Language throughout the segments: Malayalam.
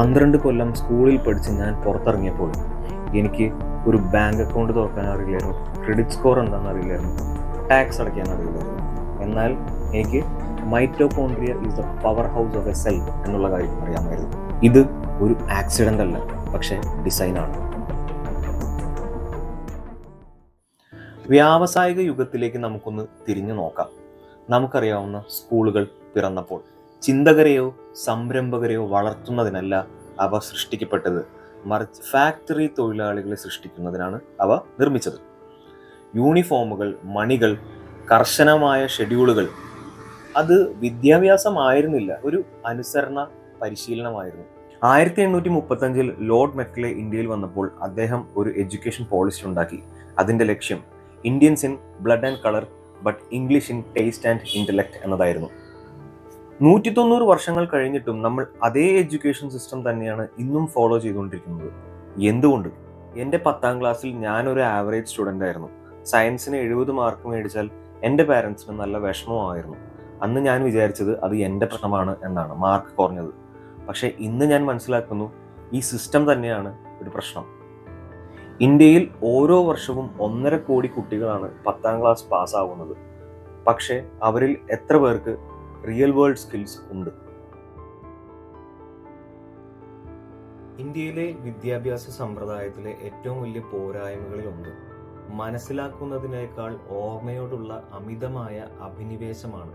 പന്ത്രണ്ട് കൊല്ലം സ്കൂളിൽ പഠിച്ച് ഞാൻ പുറത്തിറങ്ങിയപ്പോൾ എനിക്ക് ഒരു ബാങ്ക് അക്കൗണ്ട് തുറക്കാൻ അറിയില്ലായിരുന്നു ക്രെഡിറ്റ് സ്കോർ എന്താണെന്ന് അറിയില്ലായിരുന്നു ടാക്സ് അടയ്ക്കാൻ അറിയില്ലായിരുന്നു എന്നാൽ എനിക്ക് mitochondria is the power house of a cell എന്നുള്ള കാര്യം അറിയാമായിരുന്നു. ഇത് ഒരു ആക്സിഡന്റ് അല്ല പക്ഷേ ഡിസൈനാണ് വ്യാവസായിക യുഗത്തിലേക്ക് നമുക്കൊന്ന് തിരിഞ്ഞു നോക്കാം. നമുക്കറിയാവുന്ന സ്കൂളുകൾ പിറന്നപ്പോൾ ചിന്തകരെയോ സംരംഭകരെയോ വളർത്തുന്നതിനല്ല അവ സൃഷ്ടിക്കപ്പെട്ടത്. മറിച്ച് ഫാക്ടറി തൊഴിലാളികളെ സൃഷ്ടിക്കുന്നതിനാണ് അവ നിർമ്മിച്ചത്. യൂണിഫോമുകൾ മണികൾ കർശനമായ ഷെഡ്യൂളുകൾ അത് വിദ്യാഭ്യാസമായിരുന്നില്ല ഒരു അനുസരണ പരിശീലനമായിരുന്നു. ആയിരത്തി എണ്ണൂറ്റി മുപ്പത്തഞ്ചിൽ ലോർഡ് മെക്ലെ ഇന്ത്യയിൽ വന്നപ്പോൾ അദ്ദേഹം ഒരു എഡ്യൂക്കേഷൻ പോളിസി ഉണ്ടാക്കി. അതിന്റെ ലക്ഷ്യം Indians in blood and colour but English in taste and intellect എന്നതായിരുന്നു. നൂറ്റി തൊണ്ണൂറ് വർഷങ്ങൾ കഴിഞ്ഞിട്ടും നമ്മൾ അതേ എഡ്യൂക്കേഷൻ സിസ്റ്റം തന്നെയാണ് ഇന്നും ഫോളോ ചെയ്തുകൊണ്ടിരിക്കുന്നത്. എന്തുകൊണ്ട്? എന്റെ പത്താം ക്ലാസ്സിൽ ഞാനൊരു ആവറേജ് സ്റ്റുഡന്റ് ആയിരുന്നു. സയൻസിന് എഴുപത് മാർക്ക് മേടിച്ചാൽ എന്റെ പാരൻസിന് നല്ല വിഷമമായിരുന്നു. അന്ന് ഞാൻ വിചാരിച്ചത് അത് എന്റെ പ്രശ്നമാണ് എന്നാണ് മാർക്ക് കുറഞ്ഞത്. പക്ഷേ ഇന്ന് ഞാൻ മനസ്സിലാക്കുന്നു ഈ സിസ്റ്റം തന്നെയാണ് ഒരു പ്രശ്നം. ഇന്ത്യയിൽ ഓരോ വർഷവും ഒന്നര കോടി കുട്ടികളാണ് പത്താം ക്ലാസ് പാസ്സാവുന്നത് പക്ഷേ അവരിൽ എത്ര പേർക്ക് റിയൽ വേൾഡ് സ്കിൽസ് ഉണ്ട്. ഇന്ത്യയിലെ വിദ്യാഭ്യാസ സമ്പ്രദായത്തിലെ ഏറ്റവും വലിയ പോരായ്മകളിൽ ഒന്ന് മനസ്സിലാക്കുന്നതിനേക്കാൾ ഓർമ്മയോടുള്ള അമിതമായ അഭിനിവേശമാണ്.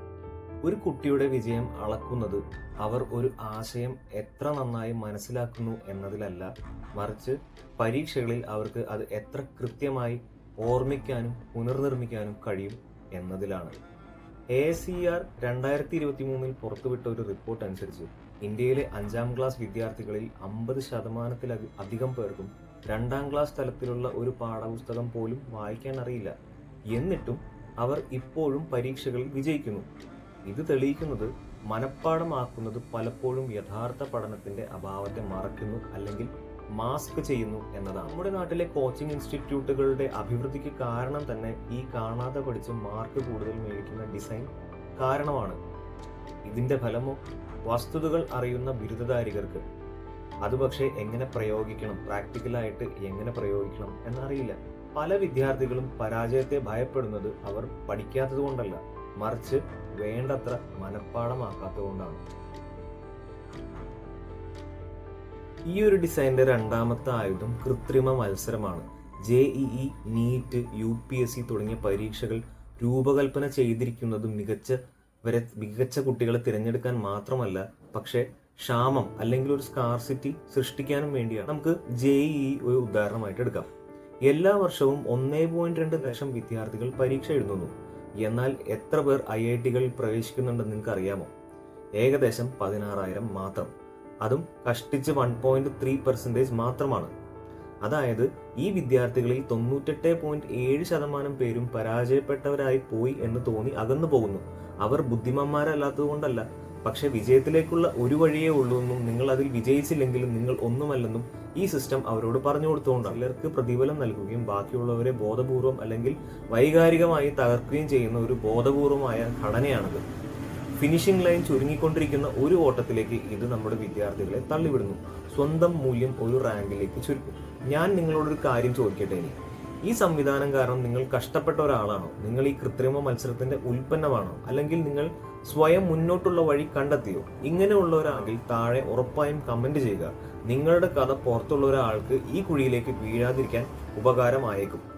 ഒരു കുട്ടിയുടെ വിജയം അളക്കുന്നത് അവർ ഒരു ആശയം എത്ര നന്നായി മനസ്സിലാക്കുന്നു എന്നതിലല്ല മറിച്ച് പരീക്ഷകളിൽ അവർക്ക് അത് എത്ര കൃത്യമായി ഓർമ്മിക്കാനും പുനർനിർമ്മിക്കാനും കഴിയും എന്നതിലാണ്. എ സി ആർ രണ്ടായിരത്തി ഇരുപത്തി മൂന്നിൽ പുറത്തുവിട്ട ഒരു റിപ്പോർട്ട് അനുസരിച്ച് ഇന്ത്യയിലെ അഞ്ചാം ക്ലാസ് വിദ്യാർത്ഥികളിൽ അമ്പത് ശതമാനത്തിൽ അധികം പേർക്കും രണ്ടാം ക്ലാസ് തലത്തിലുള്ള ഒരു പാഠപുസ്തകം പോലും വായിക്കാൻ അറിയില്ല. എന്നിട്ടും അവർ ഇപ്പോഴും പരീക്ഷകളിൽ വിജയിക്കുന്നു. ഇത് തെളിയിക്കുന്നത് മനഃപ്പാടമാക്കുന്നത് പലപ്പോഴും യഥാർത്ഥ പഠനത്തിന്റെ അഭാവത്തെ മറക്കുന്നു അല്ലെങ്കിൽ മാസ്ക് ചെയ്യുന്നു എന്നതാണ്. നമ്മുടെ നാട്ടിലെ കോച്ചിങ് ഇൻസ്റ്റിറ്റ്യൂട്ടുകളുടെ അഭിവൃദ്ധിക്ക് കാരണം തന്നെ ഈ കാണാതെ പഠിച്ച് മാർക്ക് കൂടുതൽ മേടിക്കുന്ന ഡിസൈൻ കാരണമാണ്. ഇതിന്റെ ഫലമോ? വസ്തുതകൾ അറിയുന്ന ബിരുദധാരികർക്ക് അത് പക്ഷേ എങ്ങനെ പ്രയോഗിക്കണം? പ്രാക്ടിക്കലായിട്ട് എങ്ങനെ പ്രയോഗിക്കണം എന്നറിയില്ല. പല വിദ്യാർത്ഥികളും പരാജയത്തെ ഭയപ്പെടുന്നത് അവർ പഠിക്കാത്തത് കൊണ്ടല്ല. മറിച്ച് വേണ്ടത്ര മനഃപ്പാടമാക്കാത്തത് കൊണ്ടാണ്. ഈ ഒരു ഡിസൈനിന്റെ രണ്ടാമത്തെ ആയുധം കൃത്രിമ മത്സരമാണ്. J E NEET U P S C തുടങ്ങിയ പരീക്ഷകൾ രൂപകൽപ്പന ചെയ്തിരിക്കുന്നത് മികച്ച വരെ മികച്ച കുട്ടികളെ തിരഞ്ഞെടുക്കാൻ മാത്രമല്ല പക്ഷേ ക്ഷാമം അല്ലെങ്കിൽ ഒരു സ്കാർസിറ്റി സൃഷ്ടിക്കാനും വേണ്ടിയാണ്. നമുക്ക് ജെ ഇ ഒരു ഉദാഹരണമായിട്ട് എടുക്കാം. എല്ലാ വർഷവും ഒന്നേ പോയിന്റ് രണ്ട് ലക്ഷം വിദ്യാർത്ഥികൾ പരീക്ഷ എഴുതുന്നു. എന്നാൽ എത്ര പേർ ഐ ഐ ടികളിൽ പ്രവേശിക്കുന്നുണ്ടെന്ന് നിങ്ങൾക്ക് അറിയാമോ ഏകദേശം പതിനാറായിരം മാത്രം. അതും കഷ്ടിച്ച് വൺ പോയിന്റ് ത്രീ പെർസെന്റേജ് മാത്രമാണ്. അതായത് ഈ വിദ്യാർത്ഥികളിൽ തൊണ്ണൂറ്റെട്ട് പോയിന്റ് ഏഴ് ശതമാനം പേരും പരാജയപ്പെട്ടവരായി പോയി എന്ന് തോന്നി അകന്നു പോകുന്നു. അവർ ബുദ്ധിമാന്മാരല്ലാത്തതുകൊണ്ടല്ല. പക്ഷേ വിജയത്തിലേക്കുള്ള ഒരു വഴിയേ ഉള്ളൂ എന്നും നിങ്ങൾ അതിൽ വിജയിച്ചില്ലെങ്കിലും നിങ്ങൾ ഒന്നുമല്ലെന്നും ഈ സിസ്റ്റം അവരോട് പറഞ്ഞു കൊടുത്തുകൊണ്ടാണ്. ചിലർക്ക് പ്രതിഫലം നൽകുകയും ബാക്കിയുള്ളവരെ ബോധപൂർവം അല്ലെങ്കിൽ വൈകാരികമായി തകർക്കുകയും ചെയ്യുന്ന ഒരു ബോധപൂർവമായ ഘടനയാണിത്. ഫിനിഷിംഗ് ലൈൻ ചുരുങ്ങിക്കൊണ്ടിരിക്കുന്ന ഒരു ഓട്ടത്തിലേക്ക് ഇത് നമ്മുടെ വിദ്യാർത്ഥികളെ തള്ളിവിടുന്നു. സ്വന്തം മൂല്യം ഒരു റാങ്കിലേക്ക് ചുരുക്കും. ഞാൻ നിങ്ങളോടൊരു കാര്യം ചോദിക്കട്ടെ ഇനി? ഈ സംവിധാനം കാരണം നിങ്ങൾ കഷ്ടപ്പെട്ട ഒരാളാണോ? നിങ്ങൾ ഈ കൃത്രിമ മത്സരത്തിന്റെ ഉൽപ്പന്നമാണോ? അല്ലെങ്കിൽ നിങ്ങൾ സ്വയം മുന്നോട്ടുള്ള വഴി കണ്ടെത്തിയോ? ഇങ്ങനെയുള്ള ഒരാളിൽ താഴെ ഉറപ്പായും കമന്റ് ചെയ്യുക. നിങ്ങളുടെ കഥ പുറത്തുള്ള ഒരാൾക്ക് ഈ കുഴിയിലേക്ക് വീഴാതിരിക്കാൻ ഉപകാരമായേക്കും.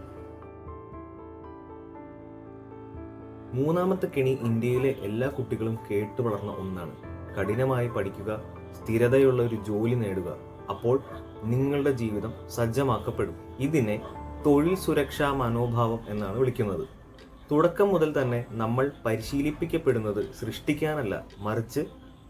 മൂന്നാമത്തെ കെണി ഇന്ത്യയിലെ എല്ലാ കുട്ടികളും കേട്ടു വളർന്ന ഒന്നാണ്. കഠിനമായി പഠിക്കുക സ്ഥിരതയുള്ള ഒരു ജോലി നേടുക. അപ്പോൾ നിങ്ങളുടെ ജീവിതം സജ്ജമാക്കപ്പെടും. ഇതിനെ തൊഴിൽ സുരക്ഷാ മനോഭാവം എന്നാണ് വിളിക്കുന്നത്. തുടക്കം മുതൽ തന്നെ നമ്മൾ പരിശീലിപ്പിക്കപ്പെടുന്നത് സൃഷ്ടിക്കാനല്ല മറിച്ച്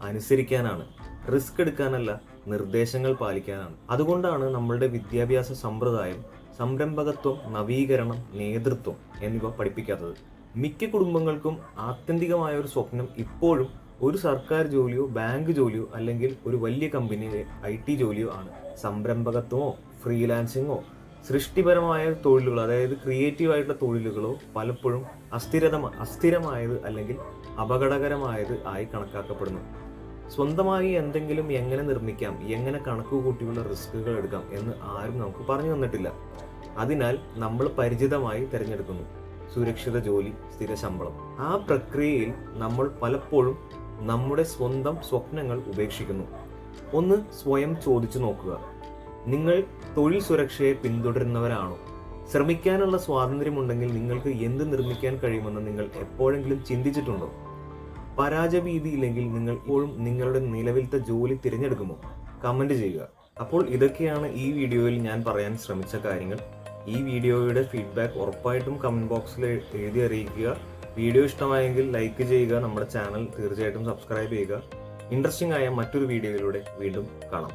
അനുസരിക്കാനാണ്. റിസ്ക് എടുക്കാനല്ല നിർദ്ദേശങ്ങൾ പാലിക്കാനാണ്. അതുകൊണ്ടാണ് നമ്മളുടെ വിദ്യാഭ്യാസ സമ്പ്രദായം സംരംഭകത്വം നവീകരണം നേതൃത്വം എന്നിവ പഠിപ്പിക്കാത്തത്. മിക്ക കുടുംബങ്ങൾക്കും ആത്യന്തികമായ ഒരു സ്വപ്നം ഇപ്പോഴും ഒരു സർക്കാർ ജോലിയോ ബാങ്ക് ജോലിയോ അല്ലെങ്കിൽ ഒരു വലിയ കമ്പനിയിലെ ഐ ടി ജോലിയോ ആണ്. സംരംഭകത്വമോ ഫ്രീലാൻസിങ്ങോ സൃഷ്ടിപരമായ തൊഴിലുകൾ അതായത് ക്രിയേറ്റീവ് ആയിട്ടുള്ള തൊഴിലുകളോ പലപ്പോഴും അസ്ഥിരത അസ്ഥിരമായത് അല്ലെങ്കിൽ അപകടകരമായത് ആയി കണക്കാക്കപ്പെടുന്നു. സ്വന്തമായി എന്തെങ്കിലും എങ്ങനെ നിർമ്മിക്കാം എങ്ങനെ കണക്ക് കൂട്ടിയുള്ള റിസ്കുകൾ എടുക്കാം എന്ന് ആരും നമുക്ക് പറഞ്ഞു തന്നിട്ടില്ല. അതിനാൽ നമ്മൾ പരിചിതമായി തിരഞ്ഞെടുക്കുന്നു. സുരക്ഷിത ജോലി സ്ഥിര ശമ്പളം. ആ പ്രക്രിയയിൽ നമ്മൾ പലപ്പോഴും നമ്മുടെ സ്വന്തം സ്വപ്നങ്ങൾ ഉപേക്ഷിക്കുന്നു. ഒന്ന് സ്വയം ചോദിച്ചു നോക്കുക. നിങ്ങൾ തൊഴിൽ സുരക്ഷയെ പിന്തുടരുന്നവരാണോ? ശ്രമിക്കാനുള്ള സ്വാതന്ത്ര്യമുണ്ടെങ്കിൽ നിങ്ങൾക്ക് എന്ത് നിർമ്മിക്കാൻ കഴിയുമെന്ന് നിങ്ങൾ എപ്പോഴെങ്കിലും ചിന്തിച്ചിട്ടുണ്ടോ? പരാജയഭീതിയില്ലെങ്കിൽ നിങ്ങൾ ഇപ്പോഴും നിങ്ങളുടെ നിലവിലത്തെ ജോലി തിരഞ്ഞെടുക്കുമോ? കമന്റ് ചെയ്യുക. അപ്പോൾ ഇതൊക്കെയാണ് ഈ വീഡിയോയിൽ ഞാൻ പറയാൻ ശ്രമിച്ച കാര്യങ്ങൾ. ഈ വീഡിയോയുടെ ഫീഡ്ബാക്ക് ഉറപ്പായിട്ടും കമന്റ് ബോക്സിൽ എഴുതി അറിയിക്കുക. വീഡിയോ ഇഷ്ടമായെങ്കിൽ ലൈക്ക് ചെയ്യുക. നമ്മുടെ ചാനൽ തീർച്ചയായിട്ടും സബ്സ്ക്രൈബ് ചെയ്യുക. ഇൻട്രസ്റ്റിംഗ് ആയ മറ്റൊരു വീഡിയോയിലൂടെ വീണ്ടും കാണാം.